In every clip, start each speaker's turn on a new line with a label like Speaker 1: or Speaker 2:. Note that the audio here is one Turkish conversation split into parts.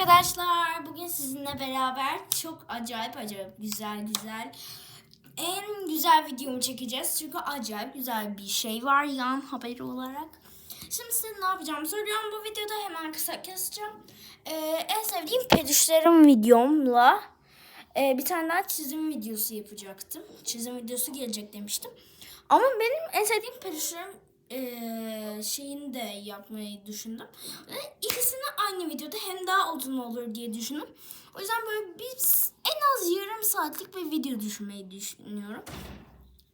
Speaker 1: arkadaşlar. Bugün sizinle beraber çok acayip acayip güzel güzel en güzel videomu çekeceğiz. Çünkü acayip güzel bir şey var yan haberi olarak. Şimdi size ne yapacağımı soruyorum. Bu videoda hemen kısa keseceğim. Ee, en sevdiğim peluşlarım videomla e, bir tane daha çizim videosu yapacaktım. Çizim videosu gelecek demiştim. Ama benim en sevdiğim peluşlarım e, şeyini de yapmayı düşündüm. İkisini aynı videoda hem daha uzun olur diye düşündüm. O yüzden böyle bir en az yarım saatlik bir video düşünmeyi düşünüyorum.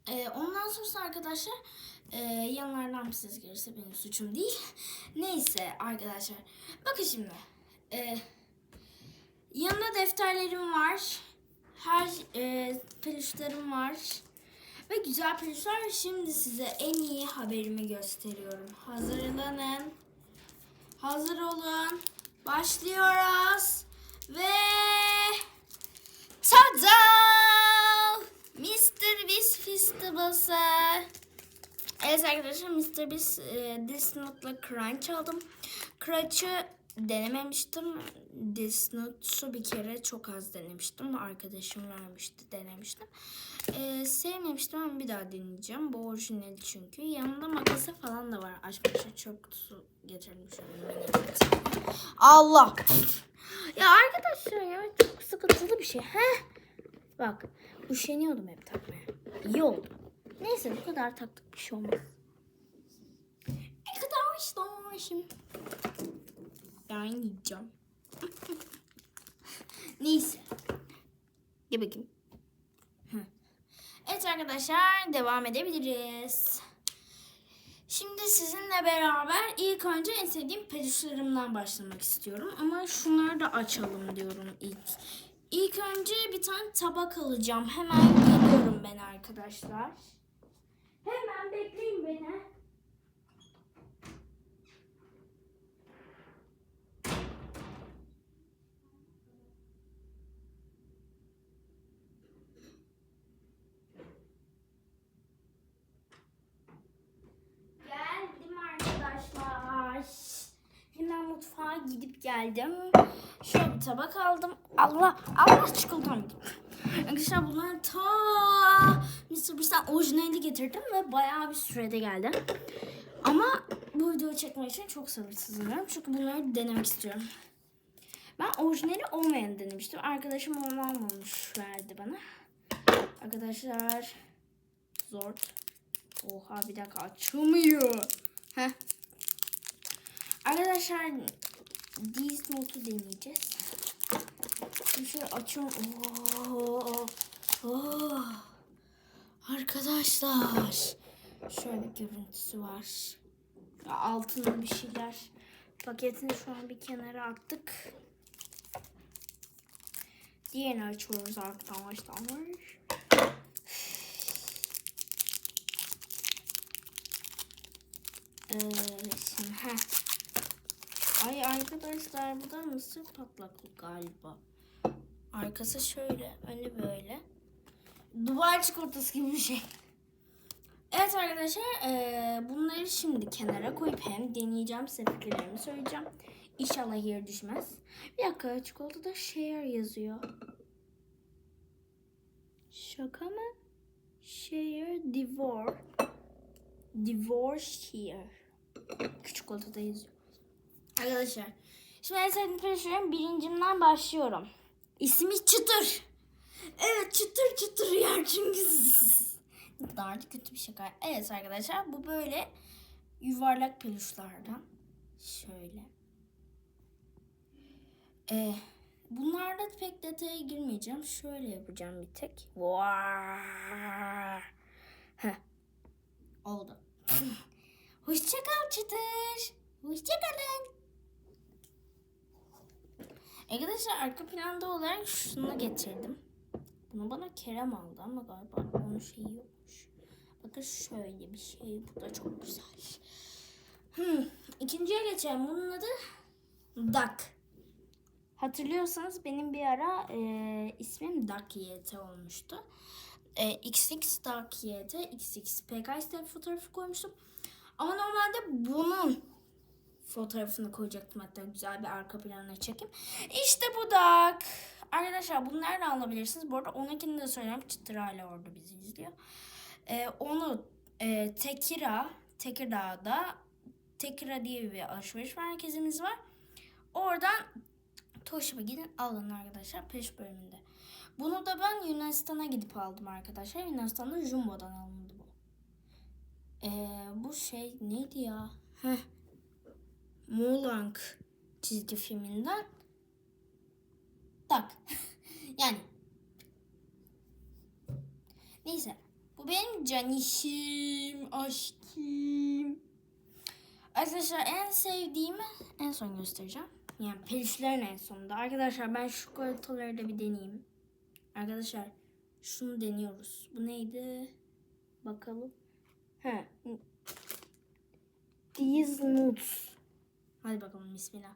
Speaker 1: E, ondan sonrası arkadaşlar e, yanlardan bir ses gelirse benim suçum değil. Neyse arkadaşlar. Bakın şimdi. E, yanında defterlerim var. Her e, peluşlarım var. Ve güzel peluşlar. Şimdi size en iyi haberimi gösteriyorum. Hazırlanın. Hazır olun. Başlıyoruz. Ve tada! Mr. Beast Festivası. Evet arkadaşlar Mr. Beast e, Note'la Crunch aldım. Crunch'ı denememiştim. This Note'su bir kere çok az denemiştim. Arkadaşım vermişti denemiştim. E, sevmemiştim ama bir daha deneyeceğim. Bu orijinal çünkü. Yanında makası falan da var. Açmışlar çok su getirdim şöyle. Allah! ya arkadaşlar ya çok sıkıntılı bir şey. Heh. Bak üşeniyordum hep takmaya. İyi oldu. Neyse bu kadar taktık bir şey olmaz. Ne kadar istemişim. Ben yiyeceğim. Neyse. Gel bakayım. Evet arkadaşlar devam edebiliriz. Şimdi sizinle beraber ilk önce en sevdiğim peluşlarımdan başlamak istiyorum. Ama şunları da açalım diyorum ilk. İlk önce bir tane tabak alacağım. Hemen geliyorum ben arkadaşlar. Hemen bekleyin beni. Geldim arkadaşlar. Hemen mutfağa gidip geldim. Şöyle bir tabak aldım. Allah Allah çikolatam yedim. Arkadaşlar bunları ta Mr. Beast'ten orijinali getirdim ve bayağı bir sürede geldi. Ama bu videoyu çekmek için çok sabırsızlanıyorum. Çünkü bunları denemek istiyorum. Ben orijinali olmayanı denemiştim. Arkadaşım onu almamış verdi bana. Arkadaşlar zor. Oha bir dakika açılmıyor. Heh. Arkadaşlar These Note'u deneyeceğiz. Şimdi şöyle açıyorum. Oo, oo. Arkadaşlar şöyle görüntüsü var. Ya altında bir şeyler. Paketini şu an bir kenara attık. Diğerini açıyoruz arkadaşlar. Ee, şimdi. Ay arkadaşlar bu da mısır patlaklı galiba. Arkası şöyle, önü böyle. Dubai çikolatası gibi bir şey. Evet arkadaşlar eee, bunları şimdi kenara koyup hem deneyeceğim size fikirlerimi söyleyeceğim. İnşallah yer düşmez. Bir dakika çikolatada share yazıyor. Şaka mı? Share divorce. Divorce here. Küçük çikolatada yazıyor. Arkadaşlar şimdi en sevdiğim peluşların birincimden başlıyorum. İsmi Çıtır. Evet çıtır çıtır yer çünkü daha da kötü bir şaka. Evet arkadaşlar bu böyle yuvarlak peluşlardan. Şöyle. Ee, bunlarda pek detaya girmeyeceğim. Şöyle yapacağım bir tek. Heh. Oldu. Hoşçakal Çıtır. Hoşçakalın. Arkadaşlar arka planda olarak şunu getirdim. Bunu bana Kerem aldı ama galiba onun şeyi yokmuş. Bakın şöyle bir şey. Bu da çok güzel. Hmm. İkinciye geçelim. Bunun adı Duck. Hatırlıyorsanız benim bir ara e, ismim Duck YT olmuştu. E, XX Duck YT, XX PKS fotoğrafı koymuştum. Ama normalde bunun fotoğrafını koyacaktım hatta güzel bir arka planına çekeyim. İşte budak. Arkadaşlar bunu nereden alabilirsiniz? Bu arada onunkini de söyleyeyim. Çıtır hala orada bizi izliyor. Ee, onu e, Tekira, Tekirdağ'da Tekira diye bir alışveriş merkezimiz var. Oradan Toshiba gidin alın arkadaşlar peş bölümünde. Bunu da ben Yunanistan'a gidip aldım arkadaşlar. Yunanistan'da Jumbo'dan alındı bu. Ee, bu şey neydi ya? Heh. Mulan çizgi filminden tak. yani neyse bu benim canişim, aşkım. Arkadaşlar en sevdiğimi en son göstereceğim. Yani peluşların en sonunda. Arkadaşlar ben şu çikolataları da bir deneyeyim. Arkadaşlar şunu deniyoruz. Bu neydi? Bakalım. He. These nuts. Hadi bakalım bismillah.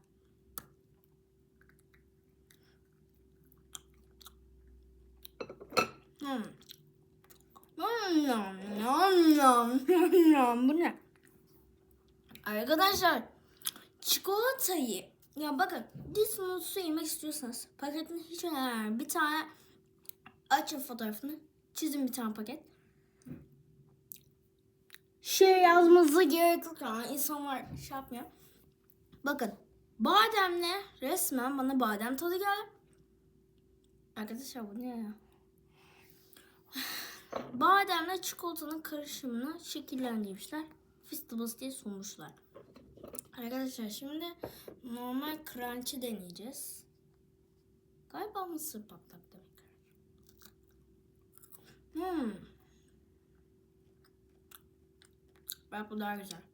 Speaker 1: Hmm. Nom nom nom nom nom. Bu ne? Arkadaşlar çikolatayı ya bakın This Nuts'u yemek istiyorsanız paketin hiç önemli bir tane açın fotoğrafını çizin bir tane paket. Şey yazması gerek ama insanlar şey yapmıyor. Bakın bademle resmen bana badem tadı geldi. Arkadaşlar bu ne ya? Bademle çikolatanın karışımını şekillendirmişler. Festivals diye sunmuşlar. Arkadaşlar şimdi normal crunchy deneyeceğiz. Galiba mısır patlak demek. Hmm. Bak bu daha güzel.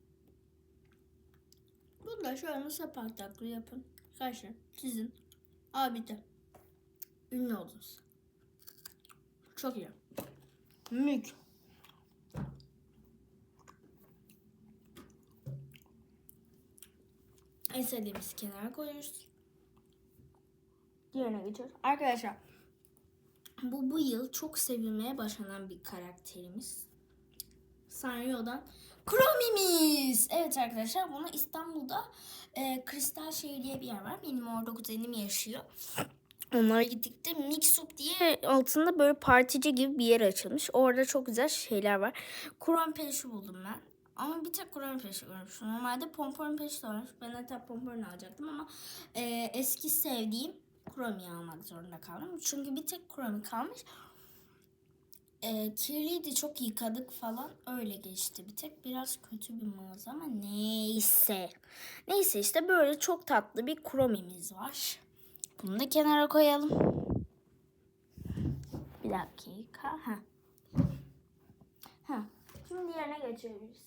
Speaker 1: Bu da şöyle mısır patlaklı yapın. Kaşın, çizin. Abi de. Ünlü oldunuz. Çok iyi. Mük. En sevdiğimizi kenara koyuyoruz. Diğerine geçiyoruz. Arkadaşlar bu bu yıl çok sevilmeye başlanan bir karakterimiz. Sanrio'dan Kromimiz. Evet arkadaşlar bunu İstanbul'da e, Kristal Şehir diye bir yer var. Benim orada kuzenim yaşıyor. Onlara gittik de Mixup diye altında böyle partici gibi bir yer açılmış. Orada çok güzel şeyler var. Krom peluşu buldum ben. Ama bir tek Krom peluşu görmüştüm. Normalde pompon peluşu da varmış. Ben hatta pompon alacaktım ama e, eski sevdiğim Kromi'yi almak zorunda kaldım. Çünkü bir tek Kromi kalmış. E, kirliydi çok yıkadık falan. Öyle geçti bir tek. Biraz kötü bir mağaza ama neyse. Neyse işte böyle çok tatlı bir kromimiz var. Bunu da kenara koyalım. Bir dakika. Ha. Şimdi diğerine geçebiliriz.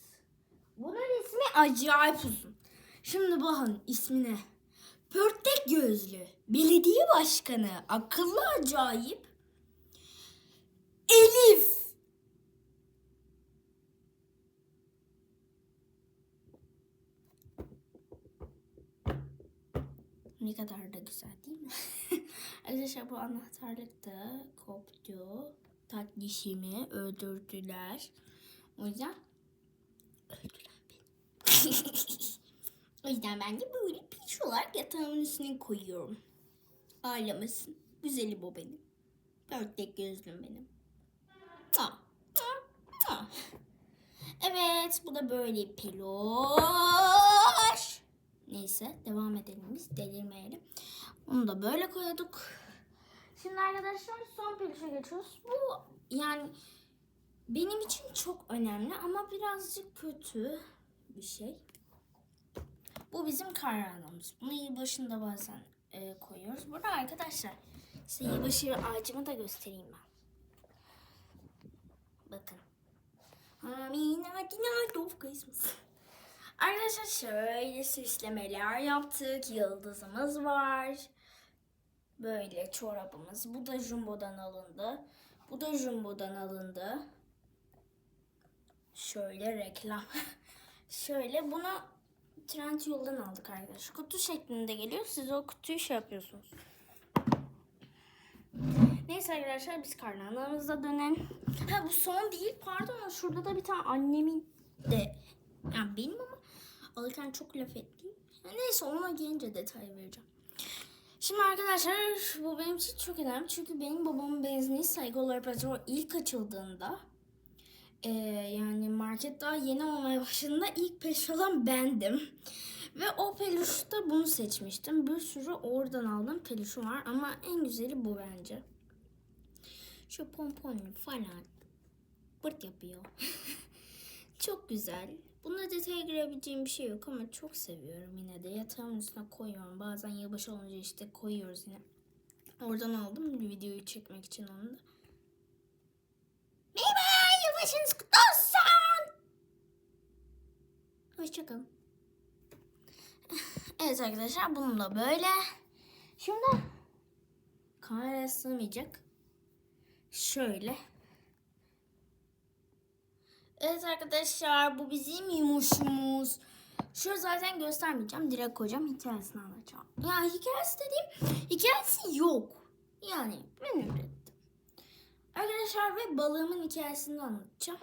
Speaker 1: Bunun ismi acayip uzun. Şimdi bakın ismine. Pörtek gözlü belediye başkanı. Akıllı acayip Elif. Ne kadar da güzel değil mi? Arkadaşlar bu anahtarlık da koptu. Tatlışimi öldürdüler. O yüzden öldüler beni. o yüzden ben de böyle piş olarak yatağımın üstüne koyuyorum. Ağlamasın. Güzeli bu benim. Pörtlek gözlüm benim. Ah, ah, ah. Evet bu da böyle peluş. Neyse devam edelim biz delirmeyelim. Onu da böyle koyduk. Şimdi arkadaşlar son peluşa geçiyoruz. Bu yani benim için çok önemli ama birazcık kötü bir şey. Bu bizim kararnamız. Bunu yılbaşında bazen e, koyuyoruz. Burada arkadaşlar size yılbaşı ağacımı da göstereyim ben. Bakın. Amina Dina Dov Christmas. Arkadaşlar şöyle süslemeler yaptık. Yıldızımız var. Böyle çorabımız. Bu da Jumbo'dan alındı. Bu da Jumbo'dan alındı. Şöyle reklam. şöyle bunu Trend yoldan aldık arkadaşlar. Kutu şeklinde geliyor. Siz o kutuyu şey yapıyorsunuz. Neyse arkadaşlar biz karnlarımıza dönelim. Ha bu son değil pardon şurada da bir tane annemin de yani benim ama alırken çok laf ettiğim Neyse ona gelince detay vereceğim. Şimdi arkadaşlar bu benim için çok önemli. Çünkü benim babamın benzinliği Saygılar Petrol ilk açıldığında ee, yani market daha yeni olmaya başladığında ilk peluş olan bendim. Ve o peluşta bunu seçmiştim. Bir sürü oradan aldığım peluşum var ama en güzeli bu bence. Şu pomponlu falan pırt yapıyor. çok güzel. Bunda detaya girebileceğim bir şey yok ama çok seviyorum yine de. Yatağımın üstüne koyuyorum. Bazen yılbaşı olunca işte koyuyoruz yine. Oradan aldım bir videoyu çekmek için onu da. Merhaba, yılbaşınız kutlu olsun. Hoşçakalın. Evet arkadaşlar bunun da böyle. Şimdi kameraya sığmayacak. Şöyle. Evet arkadaşlar bu bizim yumuşumuz. Şu zaten göstermeyeceğim. Direkt koyacağım. Hikayesini anlatacağım. Ya hikayesi dediğim hikayesi yok. Yani ben ürettim. Arkadaşlar ve balığımın hikayesini anlatacağım.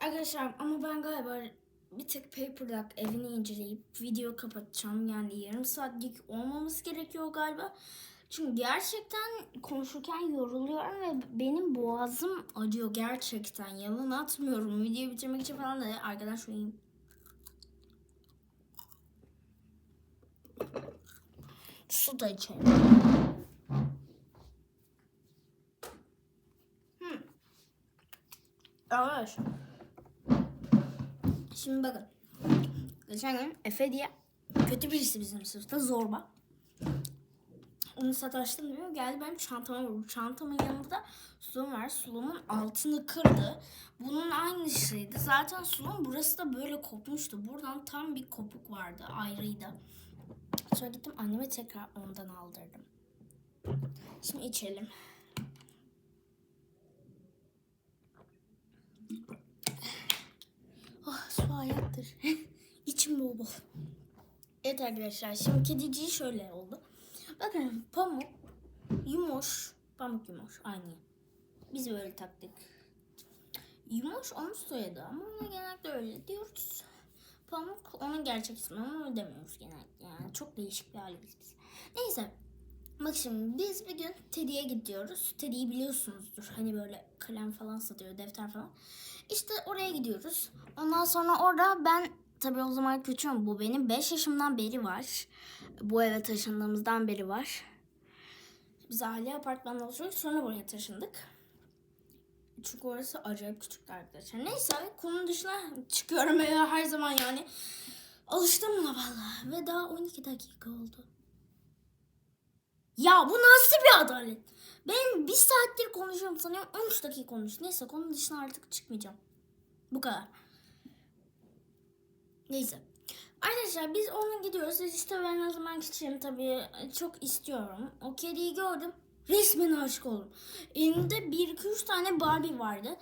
Speaker 1: Arkadaşlar ama ben galiba bir tek Paper Duck evini inceleyip video kapatacağım. Yani yarım saatlik olmaması gerekiyor galiba. Çünkü gerçekten konuşurken yoruluyorum ve benim boğazım acıyor gerçekten. Yalan atmıyorum. Videoyu bitirmek için falan da arkadan şunu yiyeyim. Su da içelim. Hmm. Şimdi bakın. Geçen gün Efe diye kötü birisi bizim sınıfta zorba. Onu sataştım diyor. Geldi benim çantama vurdu. Çantamın yanında sulum var. Sulumun altını kırdı. Bunun aynısıydı. Zaten sulum burası da böyle kopmuştu. Buradan tam bir kopuk vardı. Ayrıydı. Sonra gittim anneme tekrar ondan aldırdım. Şimdi içelim. Oh, su hayattır. İçim bol bol. Evet arkadaşlar şimdi kediciği şöyle oldu. Bakın pamuk, yumuş, pamuk yumuş aynı. Biz böyle taktık. Yumuş onun soyadı ama ona genellikle öyle diyoruz. Pamuk onun gerçek ismi ama öyle demiyoruz genellikle. Yani çok değişik bir aileyiz biz. Neyse. Bak şimdi biz bir gün Teddy'ye gidiyoruz. Teddy'yi biliyorsunuzdur. Hani böyle kalem falan satıyor, defter falan. İşte oraya gidiyoruz. Ondan sonra orada ben tabii o zaman küçüğüm. Bu benim 5 yaşımdan beri var. Bu eve taşındığımızdan beri var. Biz aile apartmanda oturuyoruz. Sonra buraya taşındık. Çünkü orası acayip küçüktü arkadaşlar. Neyse konu dışına çıkıyorum ya her zaman yani. Alıştım buna vallahi. Ve daha 12 dakika oldu. Ya bu nasıl bir adalet? Ben bir saattir konuşuyorum sanıyorum 13 dakika konuş. Neyse konu dışına artık çıkmayacağım. Bu kadar. Neyse. Arkadaşlar biz ona gidiyoruz. İşte ben o zaman gideceğim tabii. Çok istiyorum. O kediyi gördüm. Resmen aşık oldum. Elimde bir iki üç tane Barbie vardı.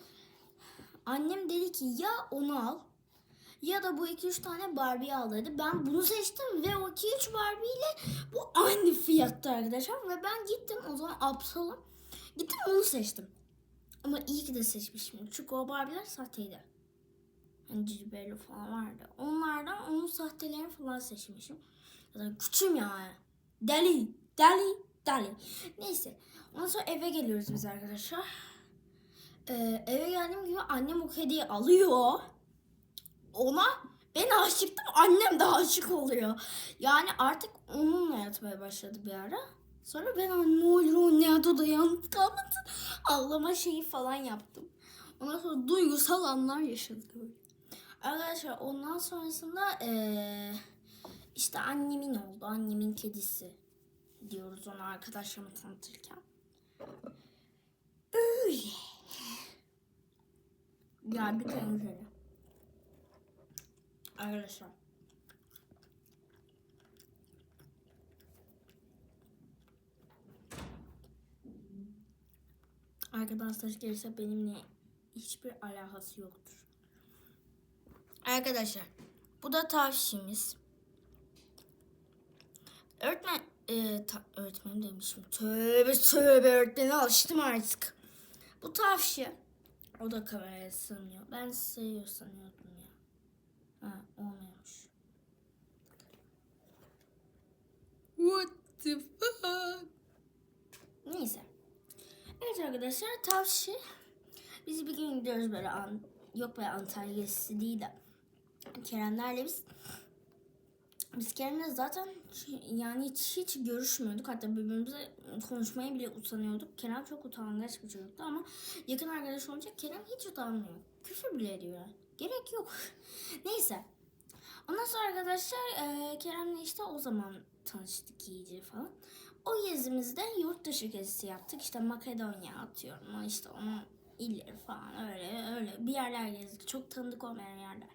Speaker 1: Annem dedi ki ya onu al ya da bu iki üç tane Barbie al dedi. Ben bunu seçtim ve o iki üç Barbie ile bu aynı fiyatta arkadaşlar. Ve ben gittim o zaman aptalım. Gittim onu seçtim. Ama iyi ki de seçmişim. Çünkü o Barbie'ler sahteydi. Hani Cicibello falan vardı. Onlardan onun sahtelerini falan seçmişim. Da küçüm ya. Deli, deli, deli. Neyse. Ondan sonra eve geliyoruz biz arkadaşlar. Ee, eve geldiğim gibi annem o kediyi alıyor. Ona ben aşıktım annem de aşık oluyor. Yani artık onunla yatmaya başladı bir ara. Sonra ben "Ay, ne olur ne adı da yalnız kalmasın. Ağlama şeyi falan yaptım. Ondan sonra duygusal anlar yaşadık öyle. Arkadaşlar ondan sonrasında eee, işte annemin oldu. Annemin kedisi diyoruz ona arkadaşlarıma tanıtırken. Öyle. Geldik en güzeli. Arkadaşlar. Arkadaşlar gelirse benimle hiçbir alakası yoktur. Arkadaşlar bu da tavşimiz. Öğretmen e, ta, öğretmen demişim. Tövbe tövbe öğretmene alıştım artık. Bu tavşi. O da kameraya sığmıyor. Ben sığıyor sanıyordum ya. Ha olmuyormuş.
Speaker 2: What the fuck?
Speaker 1: Neyse. Evet arkadaşlar tavsiye. Biz bir gün gidiyoruz böyle an, yok böyle Antalya gezisi değil de Keremlerle biz biz Kerem'le zaten yani hiç, hiç görüşmüyorduk. Hatta birbirimize konuşmaya bile utanıyorduk. Kerem çok utangaç bir çocuktu ama yakın arkadaş olunca Kerem hiç utanmıyor. Küfür bile ediyor. Gerek yok. Neyse. Ondan sonra arkadaşlar e, Kerem'le işte o zaman tanıştık iyice falan. O gezimizde yurt dışı gezisi yaptık. İşte Makedonya atıyorum. İşte onun illeri falan öyle öyle bir yerler gezdik. Çok tanıdık olmayan yerler.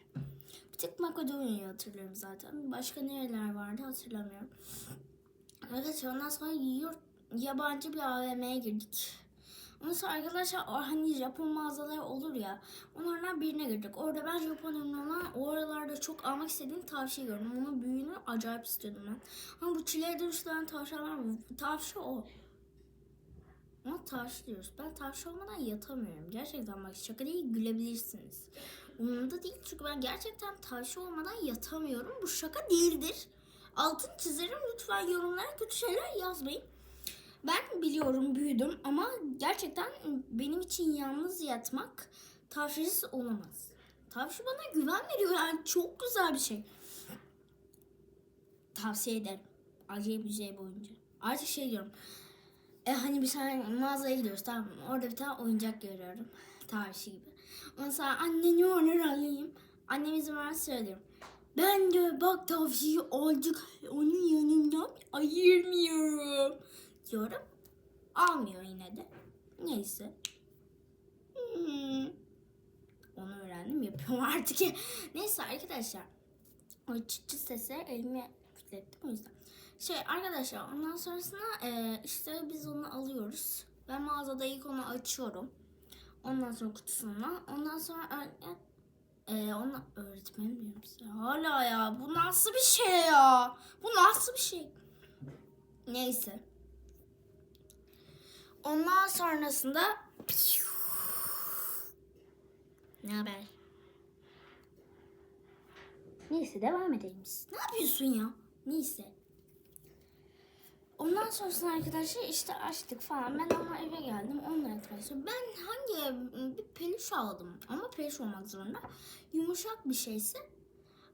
Speaker 1: Tek Makedonya'yı hatırlıyorum zaten. Başka nereler vardı hatırlamıyorum. Arkadaşlar ondan sonra yurt, yabancı bir AVM'ye girdik. Ondan sonra arkadaşlar hani Japon mağazaları olur ya. Onlardan birine girdik. Orada ben Japon ürünü olan o çok almak istediğim tavşan gördüm. Onun büyüğünü acayip istiyordum ben. Ama bu çileye dönüştüren tavşanlar var. Tavşan o. Ama tavşan diyoruz. Ben tavşan olmadan yatamıyorum. Gerçekten bak şaka değil gülebilirsiniz. Umurumda değil çünkü ben gerçekten tavşan olmadan yatamıyorum. Bu şaka değildir. Altın çizerim lütfen yorumlara kötü şeyler yazmayın. Ben biliyorum büyüdüm ama gerçekten benim için yalnız yatmak tavşansız olamaz. Tavşan bana güven veriyor yani çok güzel bir şey. Tavsiye ederim. Acayip bir şey boyunca. Artık şey diyorum. E hani bir tane mağazaya gidiyoruz tamam mı? Orada bir tane oyuncak görüyorum. Tavşan gibi. Ondan sonra anne ne olur alayım. Annem izin vermez söylüyorum. Ben de bak tavsiyi aldık. Onun yanımdan ayırmıyorum. Diyorum. Almıyor yine de. Neyse. Hmm. Onu öğrendim yapıyorum artık. Neyse arkadaşlar. O çıt çıt sesleri elime kütlettim o yüzden. Şey arkadaşlar ondan sonrasında e, işte biz onu alıyoruz. Ben mağazada ilk onu açıyorum. Ondan sonra kutusundan. Ondan sonra öğretmen e, ona öğretmenim diyorum size. Hala ya bu nasıl bir şey ya? Bu nasıl bir şey? Neyse. Ondan sonrasında ne haber? Neyse devam edelim biz. Ne yapıyorsun ya? Neyse. Ondan sonrasında arkadaşlar işte açtık falan. Ben ama eve geldim. Onunla arkadaşlar. Ben hangi bir peluş aldım. Ama peluş olmak zorunda. Yumuşak bir şeyse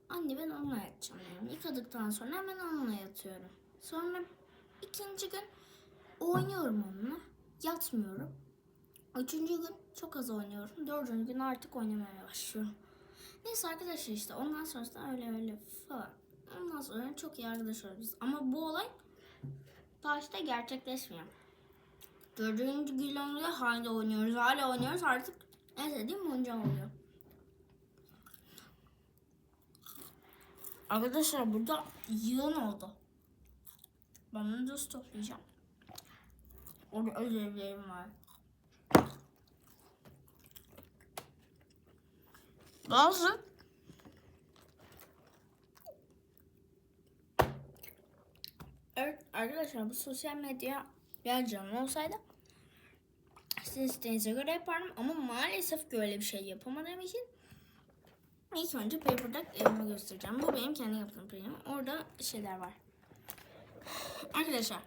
Speaker 1: anne ben onunla yatacağım. Yani. Yıkadıktan sonra hemen onunla yatıyorum. Sonra ikinci gün oynuyorum onunla. Yatmıyorum. Üçüncü gün çok az oynuyorum. Dördüncü gün artık oynamaya başlıyorum. Neyse arkadaşlar işte ondan sonrasında öyle öyle falan. Ondan sonra çok iyi arkadaş oluyoruz. Ama bu olay başta gerçekleşmiyor. Dördüncü gün oluyor hala oynuyoruz. Hala oynuyoruz artık en sevdiğim oyuncağım oluyor. Arkadaşlar burada yığın oldu. Ben bunu da toplayacağım. Orada ödevlerim var. Bazı Evet arkadaşlar bu sosyal medya biraz canlı olsaydı sizin isteğinize göre yapardım ama maalesef ki öyle bir şey yapamadığım için ilk önce Paper Duck evimi göstereceğim. Bu benim kendi yaptığım playim. Orada şeyler var. Arkadaşlar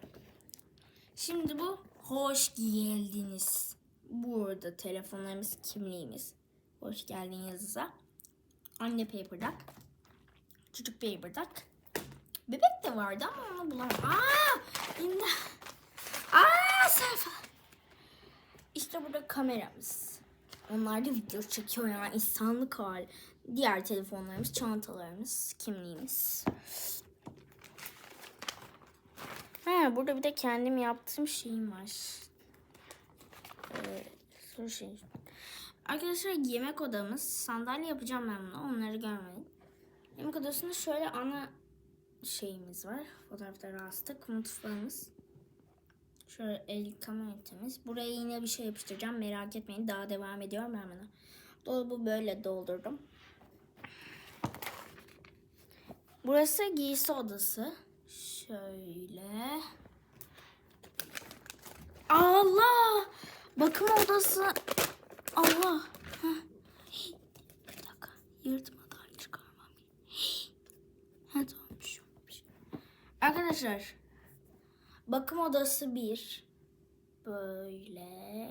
Speaker 1: şimdi bu hoş geldiniz. Burada telefonlarımız, kimliğimiz. Hoş geldin yazısa. Anne Paper Duck. Çocuk Paper Duck. Bebek de vardı ama onu bulamadım. Aa! İmdat. Aa! Sayfa. İşte burada kameramız. Onlar da video çekiyor yani insanlık hali. Diğer telefonlarımız, çantalarımız, kimliğimiz. Ha, burada bir de kendim yaptığım şeyim var. Ee, soru şey. Arkadaşlar yemek odamız. Sandalye yapacağım ben bunu. Onları görmeyin. Yemek odasında şöyle ana şeyimiz var. Fotoğrafları astık. Mutfağımız. Şöyle el yıkama ünitemiz. Buraya yine bir şey yapıştıracağım. Merak etmeyin. Daha devam ediyorum ben buna. Dolabı böyle doldurdum. Burası giysi odası. Şöyle. Allah! Bakım odası. Allah. Heh. Bir dakika. Yırtmadan çıkarmam. Hey. Ha tamam bir şey olmamış. Arkadaşlar Bakım odası bir. Böyle.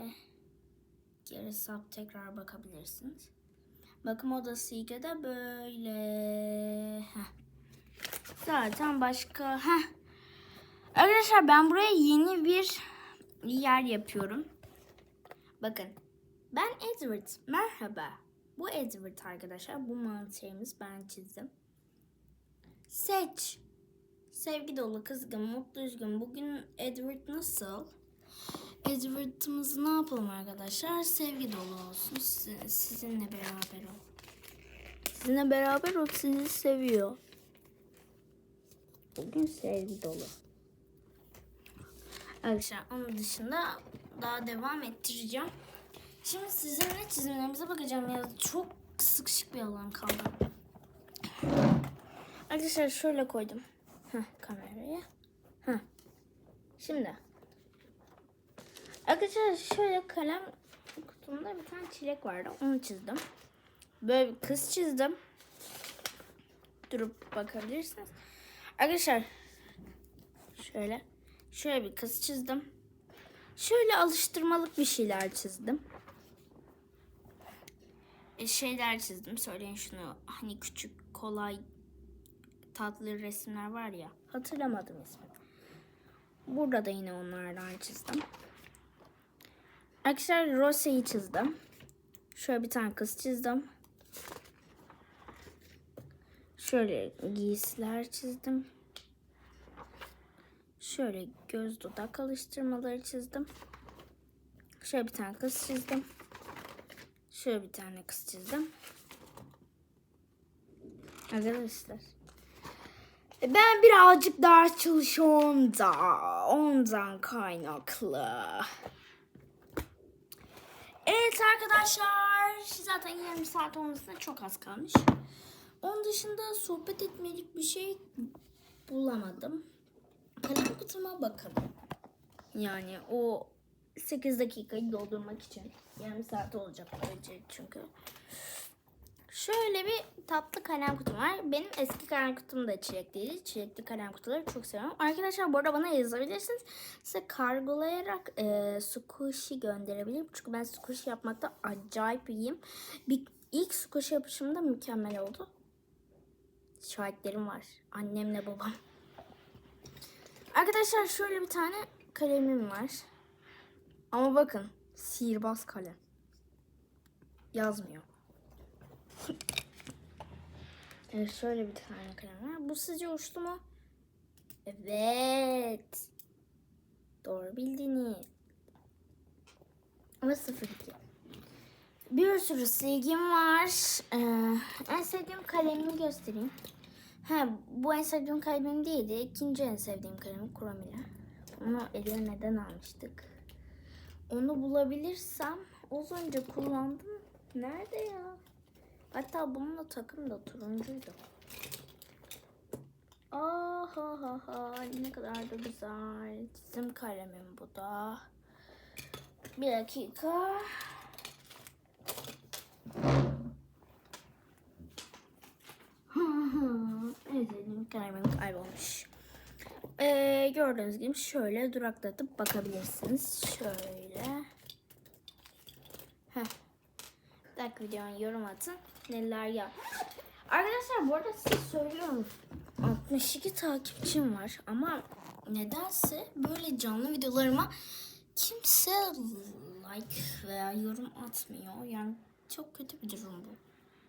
Speaker 1: Geri sap tekrar bakabilirsiniz. Bakım odası iki de böyle. Heh. Zaten başka. Heh. Arkadaşlar ben buraya yeni bir yer yapıyorum. Bakın. Ben Edward. Merhaba. Bu Edward arkadaşlar. Bu mantarımız ben çizdim. Seç. Sevgi dolu, kızgın, mutlu, üzgün. Bugün Edward nasıl? Edward'ımız ne yapalım arkadaşlar? Sevgi dolu olsun. Siz- Sizinle beraber ol. Sizinle beraber ol. Sizi seviyor. Bugün sevgi dolu. Arkadaşlar onun dışında daha devam ettireceğim. Şimdi sizinle çizimlerimize bakacağım ya. Çok sıkışık bir alan kaldı. Arkadaşlar şöyle koydum. Heh, kameraya. Heh. Şimdi. Arkadaşlar şöyle kalem kutumda bir tane çilek vardı. Onu çizdim. Böyle bir kız çizdim. Durup bakabilirsiniz. Arkadaşlar şöyle şöyle bir kız çizdim. Şöyle alıştırmalık bir şeyler çizdim. E, şeyler çizdim. Söyleyin şunu. Hani küçük, kolay, tatlı resimler var ya. Hatırlamadım ismini. Burada da yine onlardan çizdim. Arkadaşlar Rose'yi çizdim. Şöyle bir tane kız çizdim. Şöyle giysiler çizdim. Şöyle göz dudak alıştırmaları çizdim. Şöyle bir tane kız çizdim. Şöyle bir tane kız çizdim. Arkadaşlar. Ben birazcık ders çalışıyorum da ondan kaynaklı. Evet arkadaşlar zaten yarım saat olmasına çok az kalmış. Onun dışında sohbet etmelik bir şey bulamadım. Kalem kutuma bakın. Yani o 8 dakikayı doldurmak için yarım saat olacak böylece çünkü. Şöyle bir tatlı kalem kutum var. Benim eski kalem kutum da çilekliydi. Çilekli kalem kutuları çok seviyorum. Arkadaşlar bu arada bana yazabilirsiniz. Size kargolayarak e, squishy gönderebilirim. Çünkü ben squishy yapmakta acayip iyiyim. Bir, ilk squishy yapışım da mükemmel oldu. Şahitlerim var. Annemle babam. Arkadaşlar şöyle bir tane kalemim var. Ama bakın sihirbaz kalem. Yazmıyor. Evet şöyle bir tane kalem var. Bu sizce uçtu mu? Evet. Doğru bildiniz. Ama 02. Bir sürü silgim var. Ee, en sevdiğim kalemimi göstereyim. Ha, bu en sevdiğim kalemim değildi. İkinci en sevdiğim kalemim Kuramila. Onu eline neden almıştık? Onu bulabilirsem az önce kullandım. Nerede ya? Hatta bununla takım da turuncuydu. Ah ha ha ne kadar da güzel. Çizim kalemim bu da. Bir dakika. evet kalemim kaybolmuş. Ee, gördüğünüz gibi şöyle duraklatıp bakabilirsiniz. Şöyle. Heh. Bir dakika videonun yorum atın. Neler yap. Arkadaşlar bu arada size söylüyorum. 62 takipçim var ama nedense böyle canlı videolarıma kimse like veya yorum atmıyor. Yani çok kötü bir durum bu.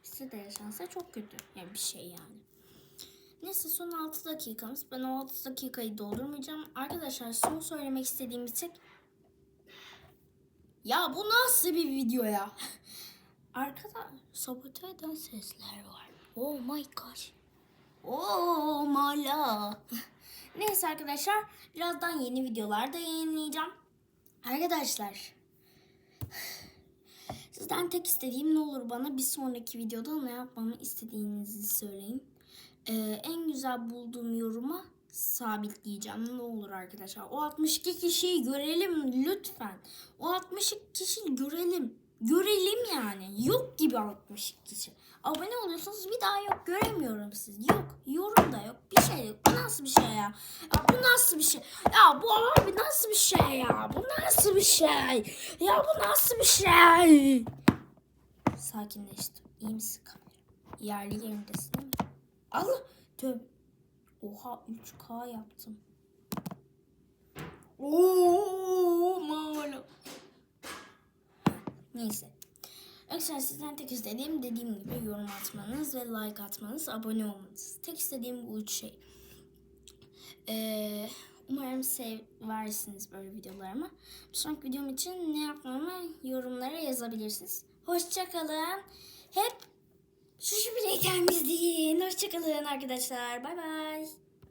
Speaker 1: Size de yaşansa çok kötü yani bir şey yani. Neyse son 6 dakikamız. Ben o 6 dakikayı doldurmayacağım. Arkadaşlar son söylemek istediğim bir tek... Ya bu nasıl bir video ya? Arkada sabote eden sesler var. Oh my gosh. Oh love. Neyse arkadaşlar birazdan yeni videolar da yayınlayacağım. Arkadaşlar sizden tek istediğim ne olur bana bir sonraki videoda ne yapmamı istediğinizi söyleyin. Ee, en güzel bulduğum yoruma sabitleyeceğim. Ne olur arkadaşlar. O 62 kişiyi görelim lütfen. O 62 kişiyi görelim. Görelim yani. Yok gibi 60 kişi. Abone oluyorsunuz bir daha yok. Göremiyorum sizi. Yok. Yorum da yok. Bir şey yok. Bu nasıl bir şey ya? Ya bu nasıl bir şey? Ya bu abi nasıl bir şey ya? Bu nasıl bir şey? Ya bu nasıl bir şey? Sakinleştim. İyi misin kamera? Yerli yerindesin değil mi? Allah. Tövbe. Oha 3K yaptım. Oo, malum. Neyse. Arkadaşlar sizden tek istediğim dediğim gibi yorum atmanız ve like atmanız, abone olmanız. Tek istediğim bu üç şey. Ee, umarım seversiniz böyle videolarımı. Bir sonraki videom için ne yapmamı yorumlara yazabilirsiniz. Hoşçakalın. Hep şu şu bileklerimiz deyin. Hoşçakalın arkadaşlar. Bay bay.